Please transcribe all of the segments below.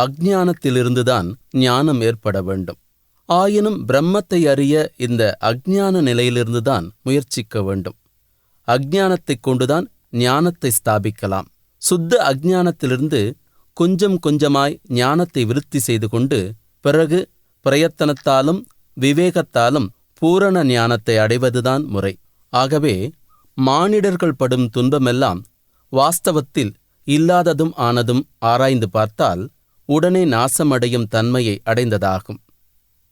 அக்ஞானத்திலிருந்துதான் ஞானம் ஏற்பட வேண்டும். ஆயினும் பிரம்மத்தை அறிய இந்த அக்ஞான நிலையிலிருந்துதான் முயற்சிக்க வேண்டும். அக்ஞானத்தைக் கொண்டுதான் ஞானத்தை ஸ்தாபிக்கலாம். சுத்த அக்ஞானத்திலிருந்து கொஞ்சம் கொஞ்சமாய் ஞானத்தை விருத்தி செய்து கொண்டு பிறகு பிரயத்தனத்தாலும் விவேகத்தாலும் பூரண ஞானத்தை அடைவதுதான் முறை. ஆகவே மானிடர்கள் படும் துன்பமெல்லாம் வாஸ்தவத்தில் இல்லாததும் ஆனதும் ஆராய்ந்து பார்த்தால் உடனே நாசமடையும் தன்மையை அடைந்ததாகும்.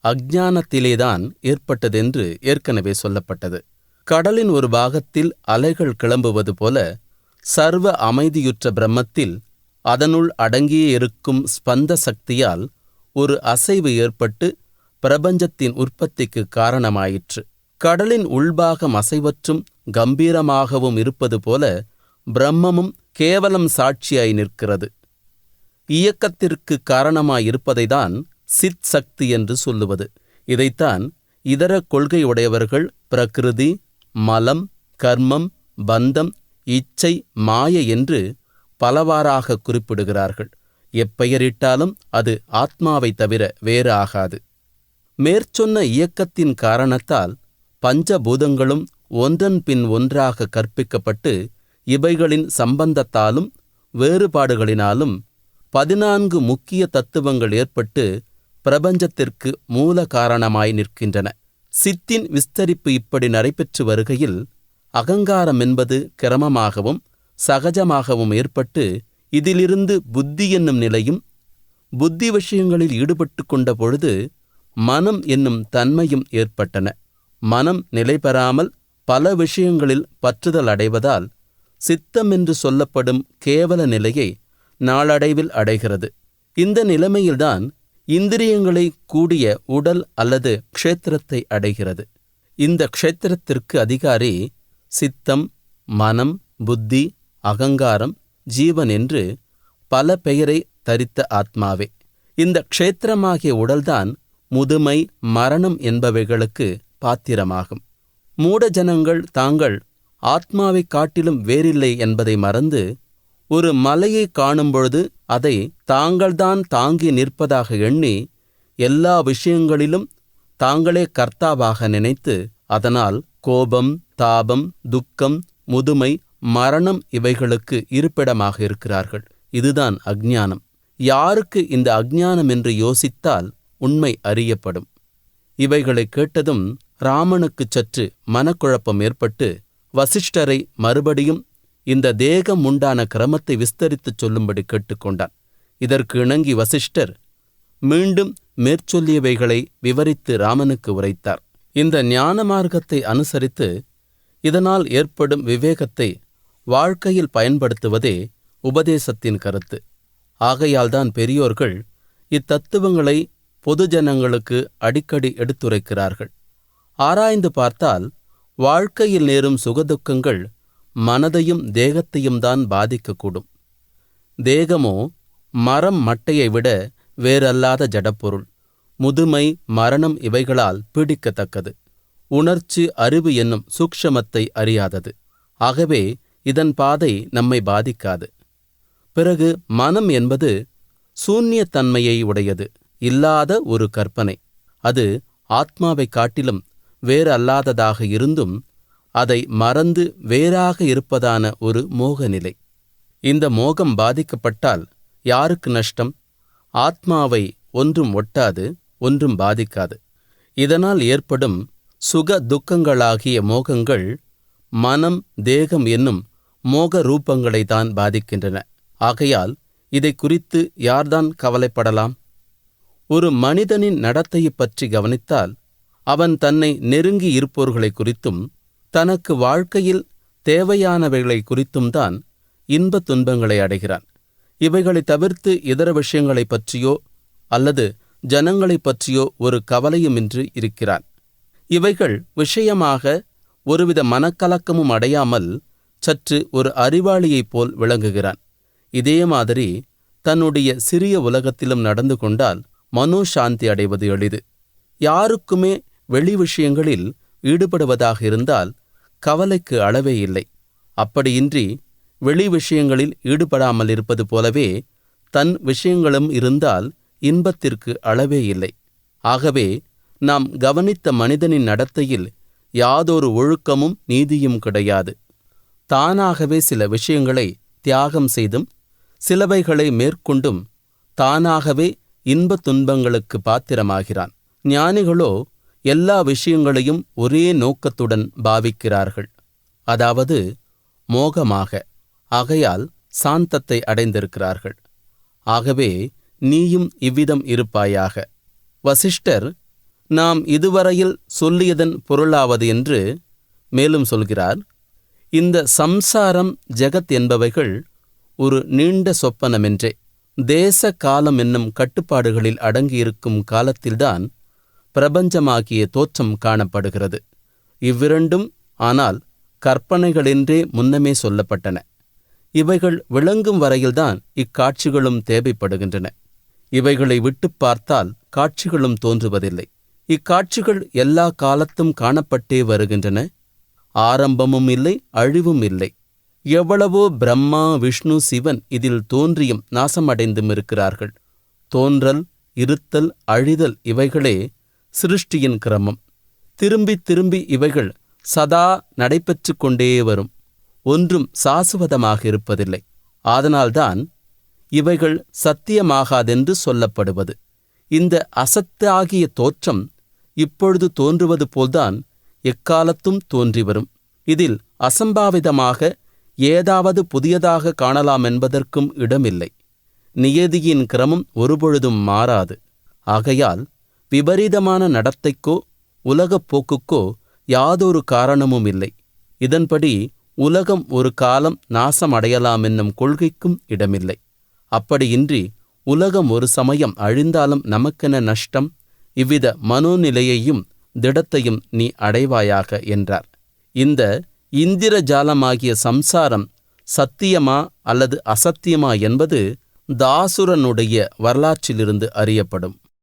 அக்ஞானத்திலேதான் ஏற்பட்டதென்று ஏற்கனவே சொல்லப்பட்டது. கடலின் ஒரு பாகத்தில் அலைகள் கிளம்புவது போல சர்வ அமைதியுற்ற பிரம்மத்தில் அதனுள் அடங்கியே இருக்கும் ஸ்பந்த சக்தியால் ஒரு அசைவு ஏற்பட்டு பிரபஞ்சத்தின் உற்பத்திக்கு காரணமாயிற்று. கடலின் உள்பாகம் அசைவற்றும் கம்பீரமாகவும் இருப்பது போல பிரம்மமும் கேவலம் சாட்சியாய் நிற்கிறது. இயக்கத்திற்கு காரணமாயிருப்பதைதான் சித் சக்தி என்று சொல்லுவது. இதைத்தான் இதர கொள்கையுடையவர்கள் பிரகிருதி மலம் கர்மம் பந்தம் இச்சை மாய என்று பலவாறாக குறிப்பிடுகிறார்கள். எப்பெயரிட்டாலும் அது ஆத்மாவை தவிர வேறு ஆகாது மேற்சொன்ன இயக்கத்தின் காரணத்தால் பஞ்சபூதங்களும் ஒன்றன் பின் ஒன்றாக கற்பிக்கப்பட்டு இவைகளின் சம்பந்தத்தாலும் வேறுபாடுகளினாலும் பதினான்கு முக்கிய தத்துவங்கள் ஏற்பட்டு பிரபஞ்சத்திற்கு மூல காரணமாய் நிற்கின்றன. சித்தின் விஸ்தரிப்பு இப்படி நடைபெற்று வருகையில் அகங்காரம் என்பது கிரமமாகவும் சகஜமாகவும் ஏற்பட்டு இதிலிருந்து புத்தி என்னும் நிலையும் புத்தி விஷயங்களில் ஈடுபட்டு கொண்ட பொழுது மனம் என்னும் தன்மையும் ஏற்பட்டன. மனம் நிலை பெறாமல் பல விஷயங்களில் பற்றுதல் அடைவதால் சித்தம் என்று சொல்லப்படும் கேவல நிலையை நாளடைவில் அடைகிறது. இந்த நிலைமையில்தான் இந்திரியங்களை கூடிய உடல் அல்லது க்ஷேத்திரத்தை அடைகிறது. இந்த க்ஷேத்திரத்திற்கு அதிகாரி சித்தம் மனம் புத்தி அகங்காரம் ஜீவன் என்று பல பெயரை தரித்த ஆத்மாவே. இந்த க்ஷேத்திரமாகிய உடல்தான் முதுமை மரணம் என்பவைகளுக்கு பாத்திரமாகும். மூடஜனங்கள் தாங்கள் ஆத்மாவைக் காட்டிலும் வேறில்லை என்பதை மறந்து ஒரு மலையை காணும்பொழுது அதை தாங்கள்தான் தாங்கி நிற்பதாக எண்ணி எல்லா விஷயங்களிலும் தாங்களே கர்த்தாவாக நினைத்து அதனால் கோபம் தாபம் துக்கம் முதுமை மரணம் இவைகளுக்கு இருப்பிடமாக இருக்கிறார்கள். இதுதான் அஜ்ஞானம். யாருக்கு இந்த அஜ்ஞானம் என்று யோசித்தால் உண்மை அறியப்படும். இவைகளை கேட்டதும் ராமனுக்கு சற்று மனக்குழப்பம் ஏற்பட்டு வசிஷ்டரை மறுபடியும் இந்த தேகம் உண்டான கிரமத்தை விஸ்தரித்துச் சொல்லும்படி கேட்டுக்கொண்டான். இதற்கு இணங்கி வசிஷ்டர் மீண்டும் மேற்சொல்லியவைகளை விவரித்து ராமனுக்கு உரைத்தார். இந்த ஞான மார்க்கத்தை அனுசரித்து இதனால் ஏற்படும் விவேகத்தை வாழ்க்கையில் பயன்படுத்துவதே உபதேசத்தின் கருத்து. ஆகையால்தான் பெரியோர்கள் இத்தத்துவங்களை பொதுஜனங்களுக்கு அடிக்கடி எடுத்துரைக்கிறார்கள். ஆராய்ந்து பார்த்தால் வாழ்க்கையில் நேரும் சுகதுக்கங்கள் மனதையும் தேகத்தையும் தான் பாதிக்கக்கூடும். தேகமோ மரம் மட்டையை விட வேறல்லாத ஜடப்பொருள். முதுமை மரணம் இவைகளால் பீடிக்கத்தக்கது. உணர்ச்சி அறிவு என்னும் சூக்ஷமத்தை அறியாதது. ஆகவே இதன் பாதை நம்மை பாதிக்காது. பிறகு மனம் என்பது சூன்யத்தன்மையை உடையது. இல்லாத ஒரு கற்பனை. அது ஆத்மாவைக் காட்டிலும் வேறு அல்லாததாக இருந்தும் அதை மறந்து வேறாக இருப்பதான ஒரு மோகநிலை. இந்த மோகம் பாதிக்கப்பட்டால் யாருக்கு நஷ்டம்? ஆத்மாவை ஒன்றும் ஒட்டாது ஒன்றும் பாதிக்காது. இதனால் ஏற்படும் சுக துக்கங்களாகிய மோகங்கள் மனம் தேகம் என்னும் மோக ரூபங்களை தான் பாதிக்கின்றன. ஆகையால் இதை குறித்து யார்தான் கவலைப்படலாம்? ஒரு மனிதனின் நடத்தையைப் பற்றி கவனித்தால் அவன் தன்னை நெருங்கி இருப்போர்களை குறித்தும் தனக்கு வாழ்க்கையில் தேவையானவைகளை குறித்தும் தான் இன்பத் துன்பங்களை அடைகிறான். இவைகளை தவிர்த்து இதர விஷயங்களைப் பற்றியோ அல்லது ஜனங்களைப் பற்றியோ ஒரு கவலையுமின்றி இருக்கிறான். இவைகள் விஷயமாக ஒருவித மனக்கலக்கமும் அடையாமல் சற்று ஒரு அறிவாளியைப் போல் விளங்குகிறான். இதே மாதிரி தன்னுடைய சிறிய உலகத்திலும் நடந்து கொண்டால் மனோசாந்தி அடைவது எளிது. யாருக்குமே வெளி விஷயங்களில் ஈடுபடுவதாக இருந்தால் கவலைக்கு அளவே இல்லை. அப்படியின்றி வெளி விஷயங்களில் ஈடுபடாமல் இருப்பது போலவே தன் விஷயங்களும் இருந்தால் இன்பத்திற்கு அளவே இல்லை. ஆகவே நாம் கவனித்த மனிதனின் நடத்தையில் யாதொரு ஒழுக்கமும் நீதியும் கிடையாது. தானாகவே சில விஷயங்களை தியாகம் செய்தும் சிலவைகளை மேற்கொண்டும் தானாகவே இன்பத் துன்பங்களுக்கு பாத்திரமாகிறான். ஞானிகளோ எல்லா விஷயங்களையும் ஒரே நோக்கத்துடன் பாவிக்கிறார்கள். அதாவது மோகமாக ஆகையால் சாந்தத்தை அடைந்திருக்கிறார்கள். ஆகவே நீயும் இவ்விதம் இருப்பாயாக. வசிஷ்டர் நாம் இதுவரையில் சொல்லியதன் பொருளாவது என்று மேலும் சொல்கிறார். இந்த சம்சாரம் ஜெகத் என்பவைகள் ஒரு நீண்ட சொப்பனமென்றே. தேச காலம் என்னும் கட்டுப்பாடுகளில் அடங்கியிருக்கும் காலத்தில்தான் பிரபஞ்சமாகிய தோற்றம் காணப்படுகிறது. இவ்விரண்டும் ஆனால் கற்பனைகளென்றே முன்னமே சொல்லப்பட்டன. இவைகள் விளங்கும் வரையில்தான் இக்காட்சிகளும் தேவைப்படுகின்றன. இவைகளை விட்டுப் பார்த்தால் காட்சிகளும் தோன்றுவதில்லை. இக்காட்சிகள் எல்லா காலத்தும் காணப்பட்டே வருகின்றன. ஆரம்பமும் இல்லை அழிவும் இல்லை. எவ்வளவோ பிரம்மா விஷ்ணு சிவன் இதில் தோன்றியும் நாசமடைந்தும் இருக்கிறார்கள் தோன்றல் இருத்தல் அழிதல் இவைகளே சிருஷ்டியின் கிரமம். திரும்பி திரும்பி இவைகள் சதா நடைபெற்று கொண்டே வரும். ஒன்றும் சாசுவதமாக இருப்பதில்லை. ஆதனால்தான் இவைகள் சத்தியமாகாதென்று சொல்லப்படுவது. இந்த அசத்தாகிய தோற்றம் இப்பொழுது தோன்றுவது போல்தான் எக்காலத்தும் தோன்றி வரும். இதில் அசம்பாவிதமாக ஏதாவது புதியதாக காணலாம் என்பதற்கும் இடமில்லை. நியதியின் கிரமம் ஒருபொழுதும் மாறாது. ஆகையால் விபரீதமான நடத்தைக்கோ உலகப் போக்குக்கோ யாதொரு காரணமும் இல்லை. இதன்படி உலகம் ஒரு காலம் நாசமடையலாம் என்னும் கொள்கைக்கும் இடமில்லை. அப்படியின்றி உலகம் ஒரு சமயம் அழிந்தாலும் நமக்கென நஷ்டம் இவ்வித மனோநிலையையும் திடத்தையும் நீ அடைவாயாக என்றார். இந்த இந்திரஜாலமாகிய சம்சாரம் சத்தியமா அல்லது அசத்தியமா என்பது தாசுரனுடைய வரலாற்றிலிருந்து அறியப்படும்.